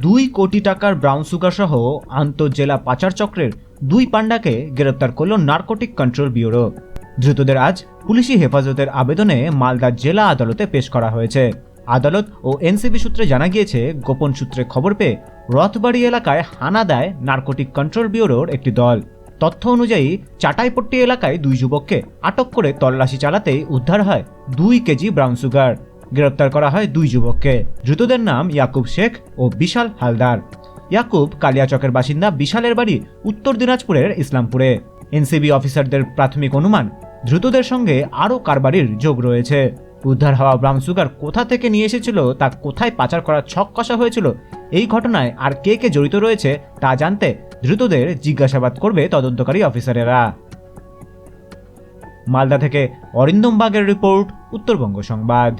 দুই কোটি টাকার ব্রাউন সুগার সহ আন্তঃজেলা পাচার চক্রের দুই পাণ্ডাকে গ্রেপ্তার করল নার্কোটিক কন্ট্রোল ব্যুরো ধৃতদের আজ পুলিশি হেফাজতের আবেদনে মালদা জেলা আদালতে পেশ করা হয়েছে। আদালত ও এনসিবি সূত্রে জানা গিয়েছে, গোপন সূত্রে খবর পেয়ে রথবাড়ি এলাকায় হানা দেয় নার্কোটিক কন্ট্রোল ব্যুরোর একটি দল। তথ্য অনুযায়ী, চাটাইপট্টি এলাকায় দুই যুবককে আটক করে তল্লাশি চালাতেই উদ্ধার হয় দুই কেজি ব্রাউন সুগার গ্রেপ্তার করা হয় দুই যুবককে। ধৃতদের নাম ইয়াকুব শেখ ও বিশাল হালদার। ইয়াকুব কালিয়াচকের বাসিন্দা বিশালের বাড়ি উত্তর দিনাজপুরের ইসলামপুরে। এনসিবি অফিসারদের প্রাথমিক অনুমান, ধৃতদের সঙ্গে আরও কারবারির যোগ রয়েছে। উদ্ধার হওয়া ব্রাউন সুগার কোথা থেকে নিয়ে এসেছিল, তা কোথায় পাচার করার ছক কষা হয়েছিল, এই ঘটনায় আর কে কে জড়িত রয়েছে, তা জানতে ধৃতদের জিজ্ঞাসাবাদ করবে তদন্তকারী অফিসারেরা। মালদা থেকে অরিন্দম বাগের রিপোর্ট, উত্তরবঙ্গ সংবাদ।